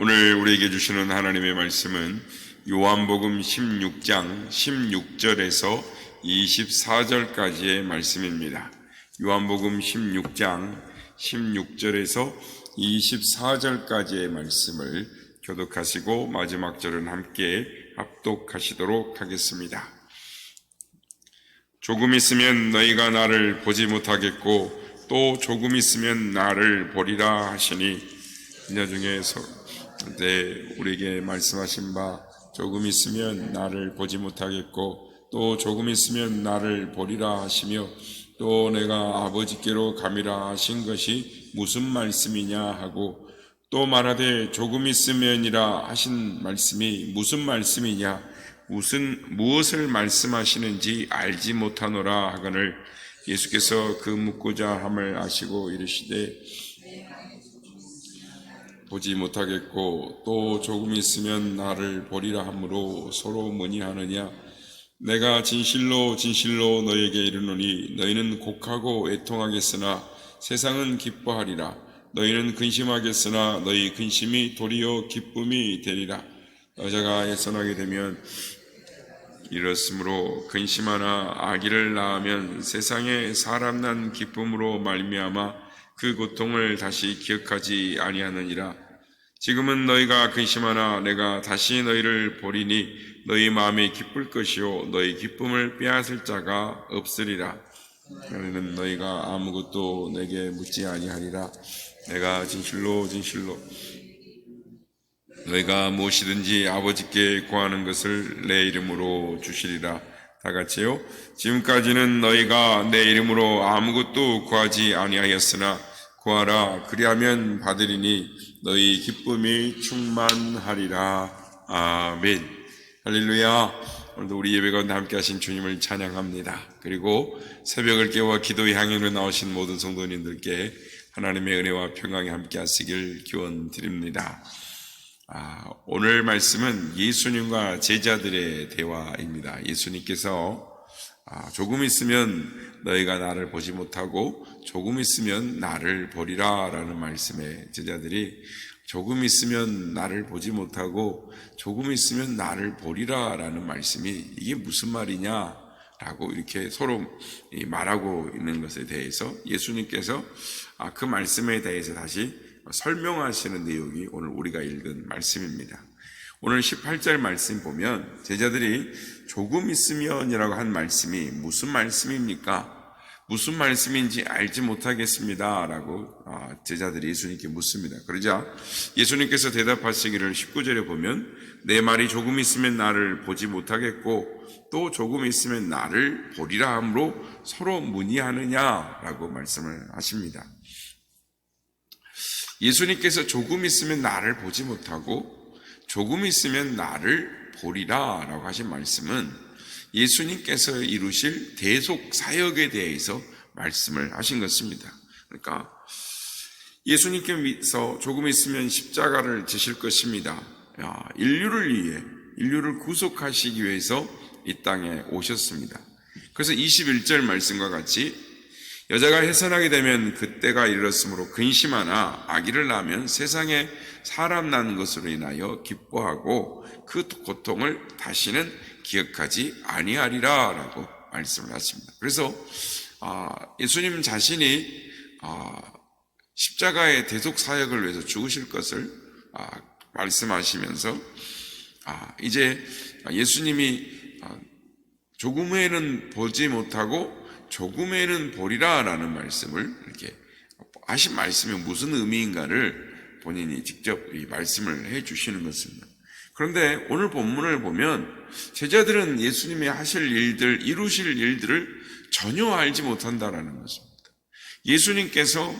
오늘 우리에게 주시는 하나님의 말씀은 요한복음 16장 16절에서 24절까지의 말씀입니다. 요한복음 16장 16절에서 24절까지의 말씀을 교독하시고 마지막 절은 함께 합독하시도록 하겠습니다. 조금 있으면 너희가 나를 보지 못하겠고 또 조금 있으면 나를 보리라 하시니 이녀 중에서 네, 우리에게 말씀하신 바 조금 있으면 나를 보지 못하겠고 또 조금 있으면 나를 보리라 하시며 또 내가 아버지께로 감이라 하신 것이 무슨 말씀이냐 하고 또 말하되 조금 있으면이라 하신 말씀이 무슨 말씀이냐 무슨 무엇을 말씀하시는지 알지 못하노라 하거늘 예수께서 그 묻고자 함을 아시고 이르시되 보지 못하겠고 또 조금 있으면 나를 보리라 하므로 서로 문의하느냐? 내가 진실로 진실로 너에게 이르노니 너희는 곡하고 애통하겠으나 세상은 기뻐하리라. 너희는 근심하겠으나 너희 근심이 도리어 기쁨이 되리라. 여자가 예선하게 되면 이렇으므로 근심하나 아기를 낳으면 세상에 사람 난 기쁨으로 말미암아 그 고통을 다시 기억하지 아니하느니라. 지금은 너희가 근심하나 내가 다시 너희를 보리니 너희 마음이 기쁠 것이요 너희 기쁨을 빼앗을 자가 없으리라. 너희는 너희가 아무것도 내게 묻지 아니하리라. 내가 진실로 진실로 너희가 무엇이든지 아버지께 구하는 것을 내 이름으로 주시리라. 다 같이요. 지금까지는 너희가 내 이름으로 아무것도 구하지 아니하였으나 구하라 그리하면 받으리니 너희 기쁨이 충만하리라. 아멘. 할렐루야. 오늘도 우리 예배 가운데 함께 하신 주님을 찬양합니다. 그리고 새벽을 깨워 기도의 향연으로 나오신 모든 성도님들께 하나님의 은혜와 평강이 함께 하시길 기원 드립니다. 아, 오늘 말씀은 예수님과 제자들의 대화입니다. 예수님께서 아, 조금 있으면 너희가 나를 보지 못하고 조금 있으면 나를 보리라 라는 말씀에 제자들이 조금 있으면 나를 보지 못하고 조금 있으면 나를 보리라 라는 말씀이 이게 무슨 말이냐 라고 이렇게 서로 말하고 있는 것에 대해서 예수님께서 아, 그 말씀에 대해서 다시 설명하시는 내용이 오늘 우리가 읽은 말씀입니다. 오늘 18절 말씀 보면 제자들이 조금 있으면이라고 한 말씀이 무슨 말씀입니까? 무슨 말씀인지 알지 못하겠습니다. 라고 제자들이 예수님께 묻습니다. 그러자 예수님께서 대답하시기를 19절에 보면 내 말이 조금 있으면 나를 보지 못하겠고 또 조금 있으면 나를 보리라 함으로 서로 문의하느냐 라고 말씀을 하십니다. 예수님께서 조금 있으면 나를 보지 못하고 조금 있으면 나를 보리라 라고 하신 말씀은 예수님께서 이루실 대속 사역에 대해서 말씀을 하신 것입니다. 그러니까 예수님께서 조금 있으면 십자가를 지실 것입니다. 인류를 위해, 인류를 구속하시기 위해서 이 땅에 오셨습니다. 그래서 21절 말씀과 같이 여자가 해산하게 되면 그때가 이르렀으므로 근심하나 아기를 낳으면 세상에 사람 낳는 것으로 인하여 기뻐하고 그 고통을 다시는 기억하지 아니하리라라고 말씀을 하십니다. 그래서 예수님 자신이 십자가의 대속 사역을 위해서 죽으실 것을 말씀하시면서 이제 예수님이 조금 후에는 보지 못하고 조금에는 보리라라는 말씀을 이렇게 하신 말씀이 무슨 의미인가를 본인이 직접 이 말씀을 해 주시는 것입니다. 그런데 오늘 본문을 보면 제자들은 예수님이 하실 일들, 이루실 일들을 전혀 알지 못한다라는 것입니다. 예수님께서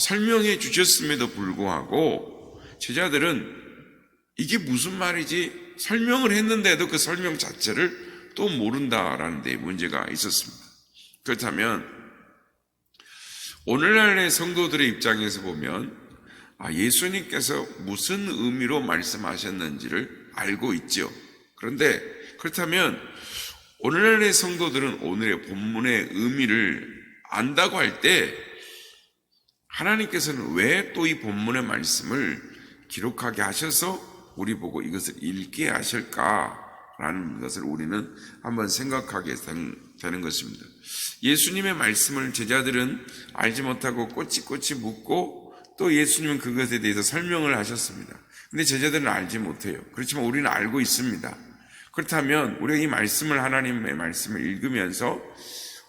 설명해 주셨음에도 불구하고 제자들은 이게 무슨 말이지 설명을 했는데도 그 설명 자체를 또 모른다라는 데 문제가 있었습니다. 그렇다면 오늘날의 성도들의 입장에서 보면 아, 예수님께서 무슨 의미로 말씀하셨는지를 알고 있죠. 그런데 그렇다면 오늘날의 성도들은 오늘의 본문의 의미를 안다고 할 때 하나님께서는 왜 또 이 본문의 말씀을 기록하게 하셔서 우리 보고 이것을 읽게 하실까라는 것을 우리는 한번 생각하게 된- 되는 것입니다. 예수님의 말씀을 제자들은 알지 못하고 꼬치꼬치 묻고 또 예수님은 그것에 대해서 설명을 하셨습니다. 근데 제자들은 알지 못해요. 그렇지만 우리는 알고 있습니다. 그렇다면 우리가 이 말씀을 하나님의 말씀을 읽으면서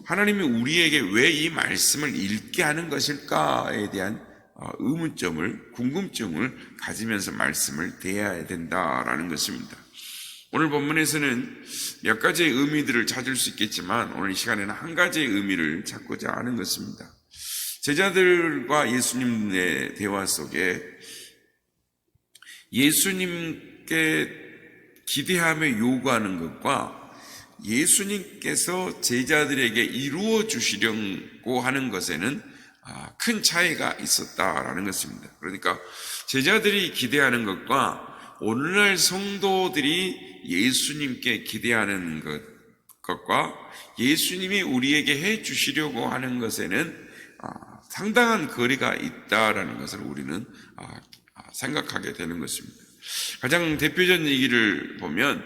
하나님이 우리에게 왜 이 말씀을 읽게 하는 것일까에 대한 어, 의문점을 궁금증을 가지면서 말씀을 대해야 된다라는 것입니다. 오늘 본문에서는 몇 가지의 의미들을 찾을 수 있겠지만 오늘 이 시간에는 한 가지의 의미를 찾고자 하는 것입니다. 제자들과 예수님의 대화 속에 예수님께 기대하며 요구하는 것과 예수님께서 제자들에게 이루어 주시려고 하는 것에는 아, 큰 차이가 있었다라는 것입니다. 그러니까 제자들이 기대하는 것과 오늘날 성도들이 예수님께 기대하는 것, 것과 예수님이 우리에게 해 주시려고 하는 것에는 아, 상당한 거리가 있다라는 것을 우리는 아, 아, 생각하게 되는 것입니다. 가장 대표적인 얘기를 보면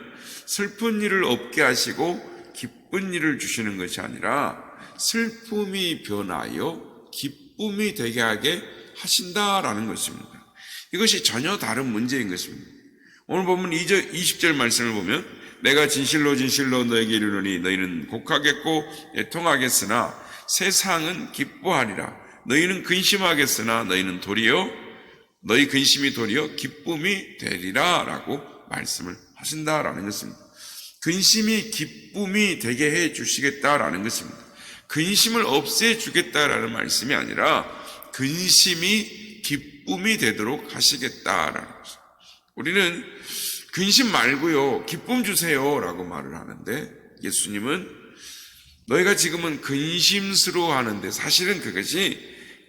슬픈 일을 없게 하시고 기쁜 일을 주시는 것이 아니라 슬픔이 변하여 기쁨이 되게 하게 하신다라는 것입니다. 이것이 전혀 다른 문제인 것입니다. 오늘 보면 2절, 20절 말씀을 보면 내가 진실로 진실로 너에게 이르노니 너희는 곡하겠고 애통하겠으나 세상은 기뻐하리라 너희는 근심하겠으나 너희는 도리어 너희 근심이 도리어 기쁨이 되리라라고 말씀을 하신다라는 것입니다. 근심이 기쁨이 되게 해 주시겠다라는 것입니다. 근심을 없애 주겠다라는 말씀이 아니라 근심이 기쁨이 되도록 하시겠다라는 것입니다. 우리는 근심 말고요, 기쁨 주세요 라고 말을 하는데 예수님은 너희가 지금은 근심스러워 하는데 사실은 그것이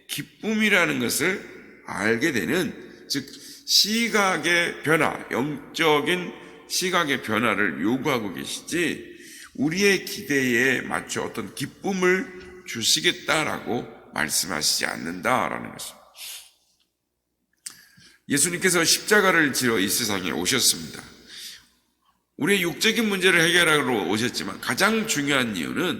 기쁨이라는 것을 알게 되는 즉 시각의 변화, 영적인 시각의 변화를 요구하고 계시지 우리의 기대에 맞춰 어떤 기쁨을 주시겠다라고 말씀하시지 않는다라는 것입니다. 예수님께서 십자가를 지러 이 세상에 오셨습니다. 우리의 육적인 문제를 해결하러 오셨지만 가장 중요한 이유는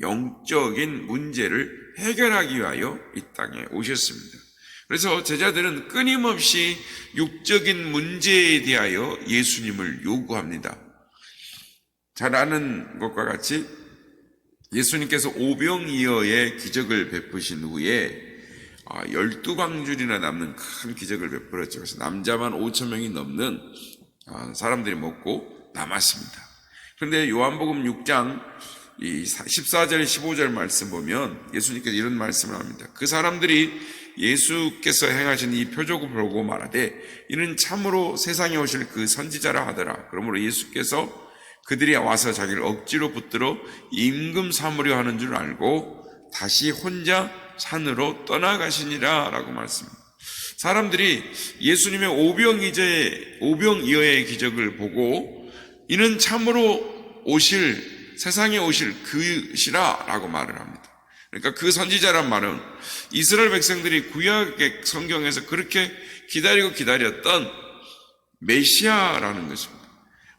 영적인 문제를 해결하기 위하여 이 땅에 오셨습니다. 그래서 제자들은 끊임없이 육적인 문제에 대하여 예수님을 요구합니다. 잘 아는 것과 같이 예수님께서 오병이어의 기적을 베푸신 후에 아, 열두 광줄이나 남는 큰 기적을 베풀었죠. 그래서 남자만 5천 명이 넘는 아, 사람들이 먹고 남았습니다. 그런데 요한복음 6장 이 14절 15절 말씀 보면 예수님께서 이런 말씀을 합니다. 그 사람들이 예수께서 행하신 이 표적을 보고 말하되 이는 참으로 세상에 오실 그 선지자라 하더라. 그러므로 예수께서 그들이 와서 자기를 억지로 붙들어 임금 삼으려 하는 줄 알고 다시 혼자 산으로 떠나가시니라 라고 말씀합니다. 사람들이 예수님의 오병이제, 오병이어의 기적을 보고 이는 참으로 오실, 세상에 오실 그시라 라고 말을 합니다. 그러니까 그 선지자란 말은 이스라엘 백성들이 구약의 성경에서 그렇게 기다리고 기다렸던 메시아라는 것입니다.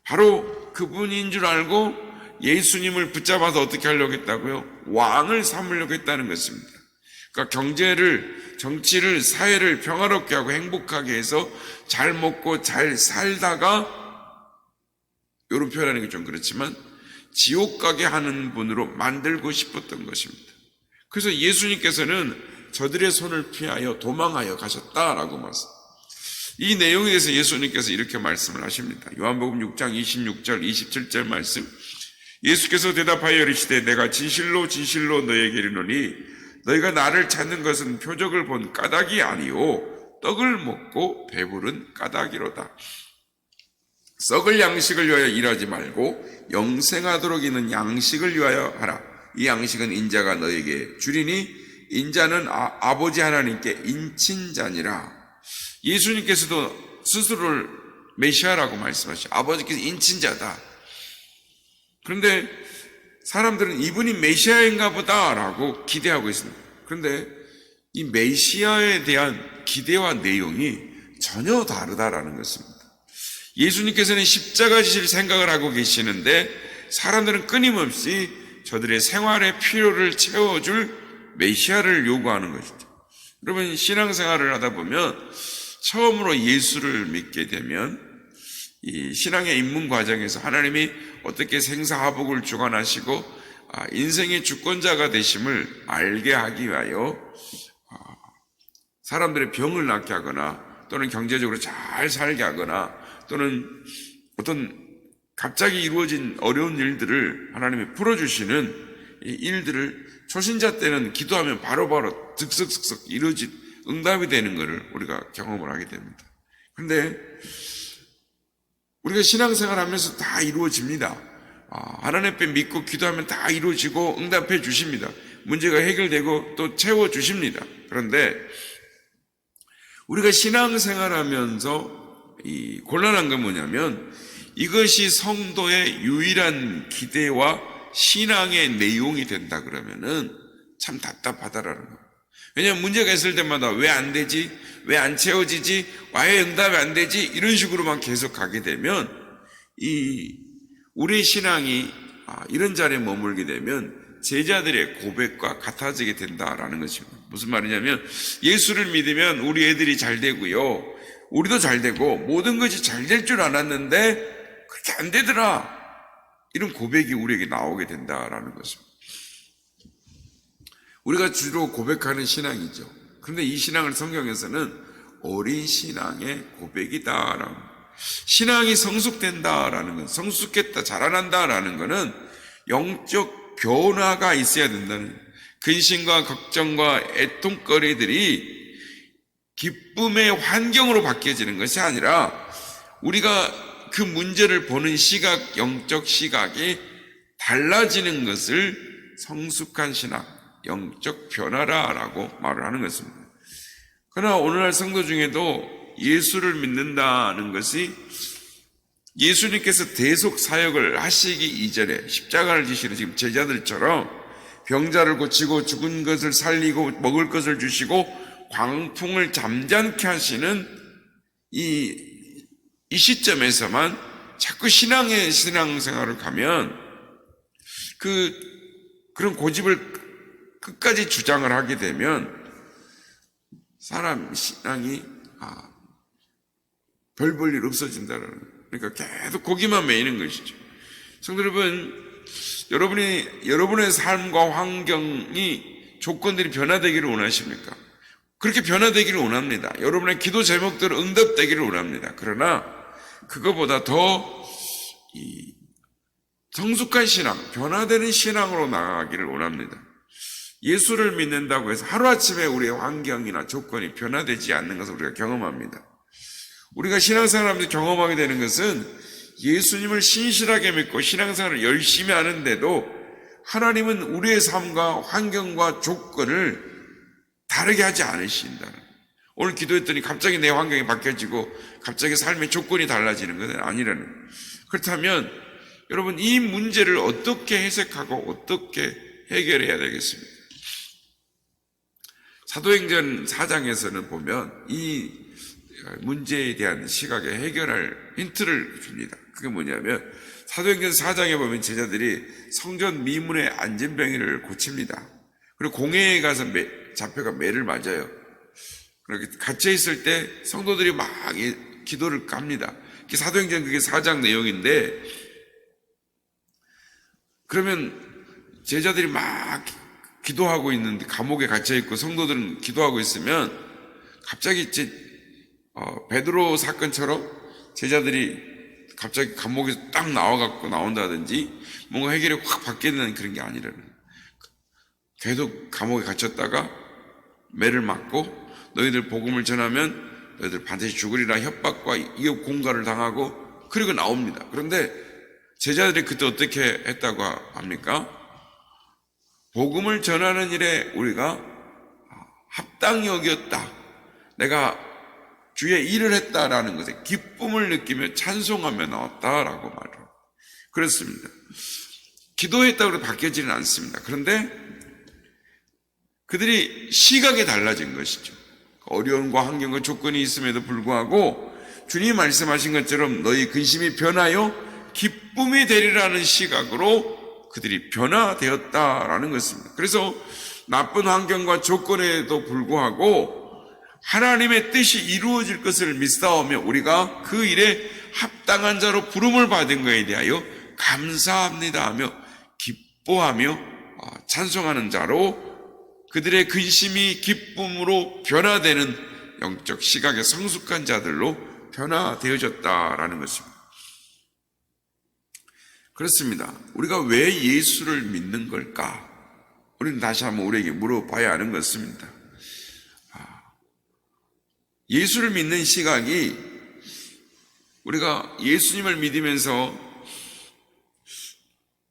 바로 그분인 줄 알고 예수님을 붙잡아서 어떻게 하려고 했다고요? 왕을 삼으려고 했다는 것입니다. 그러니까 경제를, 정치를, 사회를 평화롭게 하고 행복하게 해서 잘 먹고 잘 살다가 이런 표현하는 게 좀 그렇지만 지옥 가게 하는 분으로 만들고 싶었던 것입니다. 그래서 예수님께서는 저들의 손을 피하여 도망하여 가셨다라고 말씀. 이 내용에 대해서 예수님께서 이렇게 말씀을 하십니다. 요한복음 6장 26절, 27절 말씀. 예수께서 대답하여 이르시되 내가 진실로 진실로 너에게 이르노니 너희가 나를 찾는 것은 표적을 본 까닭이 아니요 떡을 먹고 배부른 까닭이로다. 썩을 양식을 위하여 일하지 말고 영생하도록 있는 양식을 위하여 하라. 이 양식은 인자가 너에게 주리니 인자는 아, 버지 하나님께 인친자니라. 예수님께서도 스스로를 메시아라고 말씀하시죠. 아버지께서 인친자다. 그런데 사람들은 이분이 메시아인가 보다라고 기대하고 있습니다. 그런데 이 메시아에 대한 기대와 내용이 전혀 다르다라는 것입니다. 예수님께서는 십자가 지실 생각을 하고 계시는데 사람들은 끊임없이 저들의 생활의 필요를 채워줄 메시아를 요구하는 것이죠. 여러분 신앙생활을 하다 보면 처음으로 예수를 믿게 되면 이 신앙의 입문 과정에서 하나님이 어떻게 생사화복을 주관하시고 아, 인생의 주권자가 되심을 알게 하기 위하여 아, 사람들의 병을 낫게 하거나 또는 경제적으로 잘 살게 하거나 또는 어떤 갑자기 이루어진 어려운 일들을 하나님이 풀어주시는 이 일들을 초신자 때는 기도하면 바로바로 득석득석 이루어진 응답이 되는 것을 우리가 경험을 하게 됩니다. 그런데 우리가 신앙생활 하면서 다 이루어집니다. 아, 하나님 앞에 믿고 기도하면 다 이루어지고 응답해 주십니다. 문제가 해결되고 또 채워 주십니다. 그런데 우리가 신앙생활 하면서 이 곤란한 건 뭐냐면 이것이 성도의 유일한 기대와 신앙의 내용이 된다 그러면은 참 답답하다라는 거예요. 왜냐하면 문제가 있을 때마다 왜 안 되지? 왜 안 채워지지? 왜 응답이 안 되지? 이런 식으로만 계속 가게 되면 이 우리 신앙이 아, 이런 자리에 머물게 되면 제자들의 고백과 같아지게 된다라는 것입니다. 무슨 말이냐면 예수를 믿으면 우리 애들이 잘 되고요. 우리도 잘 되고 모든 것이 잘 될 줄 알았는데 그렇게 안 되더라. 이런 고백이 우리에게 나오게 된다라는 것입니다. 우리가 주로 고백하는 신앙이죠. 그런데 이 신앙을 성경에서는 어린 신앙의 고백이다라는 신앙이 성숙된다라는 건 성숙했다 자라난다라는 것은 영적 변화가 있어야 된다는 근심과 걱정과 애통거리들이 기쁨의 환경으로 바뀌어지는 것이 아니라 우리가 그 문제를 보는 시각, 영적 시각이 달라지는 것을 성숙한 신앙, 영적 변화라라고 말을 하는 것입니다. 그러나 오늘날 성도 중에도 예수를 믿는다는 것이 예수님께서 대속 사역을 하시기 이전에 십자가를 지시는 지금 제자들처럼 병자를 고치고 죽은 것을 살리고 먹을 것을 주시고 광풍을 잠잠케 하시는 이, 이 시점에서만 자꾸 신앙의 신앙생활을 가면 그, 그런 고집을 끝까지 주장을 하게 되면 사람 신앙이 아, 별 볼 일 없어진다는 그러니까 계속 거기만 매이는 것이죠. 성도 여러분, 여러분이 여러분의 삶과 환경이 조건들이 변화되기를 원하십니까? 그렇게 변화되기를 원합니다. 여러분의 기도 제목들 응답되기를 원합니다. 그러나 그거보다 더 이, 성숙한 신앙, 변화되는 신앙으로 나아가기를 원합니다. 예수를 믿는다고 해서 하루아침에 우리의 환경이나 조건이 변화되지 않는 것을 우리가 경험합니다. 우리가 신앙생활하면서 경험하게 되는 것은 예수님을 신실하게 믿고 신앙생활을 열심히 하는데도 하나님은 우리의 삶과 환경과 조건을 다르게 하지 않으신다는 오늘 기도했더니 갑자기 내 환경이 바뀌어지고 갑자기 삶의 조건이 달라지는 것은 아니라는 그렇다면 여러분 이 문제를 어떻게 해석하고 어떻게 해결해야 되겠습니까? 사도행전 4장에서는 보면 이 문제에 대한 시각에 해결할 힌트를 줍니다. 그게 뭐냐면 사도행전 4장에 보면 제자들이 성전 미문의 안진병이를 고칩니다. 그리고 공회에 가서 매, 잡혀가 매를 맞아요. 그렇게 갇혀 있을 때 성도들이 막 기도를 깝니다. 사도행전 그게 4장 내용인데 그러면 제자들이 막 기도하고 있는데 감옥에 갇혀 있고 성도들은 기도하고 있으면 갑자기 제 어, 베드로 사건처럼 제자들이 갑자기 감옥에서 딱 나와갖고 나온다든지 뭔가 해결이 확 바뀌는 그런 게 아니라는 계속 감옥에 갇혔다가 매를 맞고 너희들 복음을 전하면 너희들 반드시 죽으리라 협박과 이업 공갈을 당하고 그리고 나옵니다. 그런데 제자들이 그때 어떻게 했다고 합니까? 복음을 전하는 일에 우리가 합당히 여겼다. 내가 주의 일을 했다라는 것에 기쁨을 느끼며 찬송하며 나왔다라고 말을 그렇습니다. 기도했다고 바뀌어지는 않습니다. 그런데 그들이 시각이 달라진 것이죠. 어려움과 환경과 조건이 있음에도 불구하고 주님 말씀하신 것처럼 너희 근심이 변하여 기쁨이 되리라는 시각으로 그들이 변화되었다라는 것입니다. 그래서 나쁜 환경과 조건에도 불구하고 하나님의 뜻이 이루어질 것을 믿사오며 우리가 그 일에 합당한 자로 부름을 받은 것에 대하여 감사합니다 하며 기뻐하며 어, 찬송하는 자로 그들의 근심이 기쁨으로 변화되는 영적 시각의 성숙한 자들로 변화되어졌다라는 것입니다. 그렇습니다. 우리가 왜 예수를 믿는 걸까? 우리는 다시 한번 우리에게 물어봐야 하는 것입니다. 아, 예수를 믿는 시각이 우리가 예수님을 믿으면서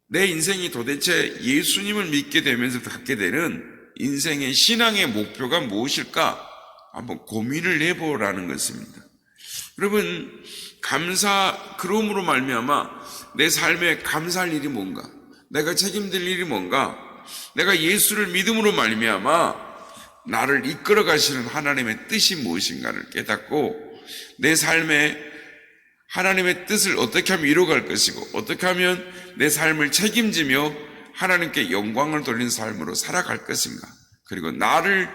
내 인생이 도대체 예수님을 믿게 되면서 갖게 되는 인생의 신앙의 목표가 무엇일까? 한번 고민을 해보라는 것입니다. 여러분 감사 그럼으로 말미암아 내 삶에 감사할 일이 뭔가? 내가 책임질 일이 뭔가? 내가 예수를 믿음으로 말미암아 나를 이끌어 가시는 하나님의 뜻이 무엇인가를 깨닫고 내 삶에 하나님의 뜻을 어떻게 하면 이루어갈 것이고 어떻게 하면 내 삶을 책임지며 하나님께 영광을 돌리는 삶으로 살아갈 것인가? 그리고 나를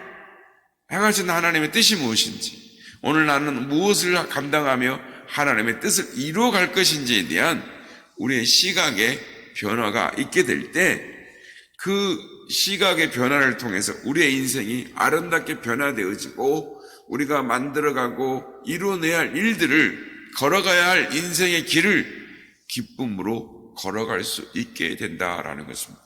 향하신 하나님의 뜻이 무엇인지 오늘 나는 무엇을 감당하며 하나님의 뜻을 이루어갈 것인지에 대한 우리의 시각의 변화가 있게 될 때 그 시각의 변화를 통해서 우리의 인생이 아름답게 변화되어지고 우리가 만들어가고 이루어내야 할 일들을 걸어가야 할 인생의 길을 기쁨으로 걸어갈 수 있게 된다라는 것입니다.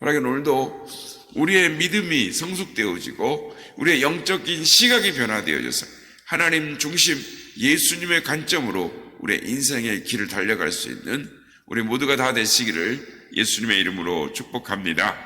만약에 오늘도 우리의 믿음이 성숙되어지고 우리의 영적인 시각이 변화되어져서 하나님 중심 예수님의 관점으로 우리의 인생의 길을 달려갈 수 있는 우리 모두가 다 되시기를 예수님의 이름으로 축복합니다.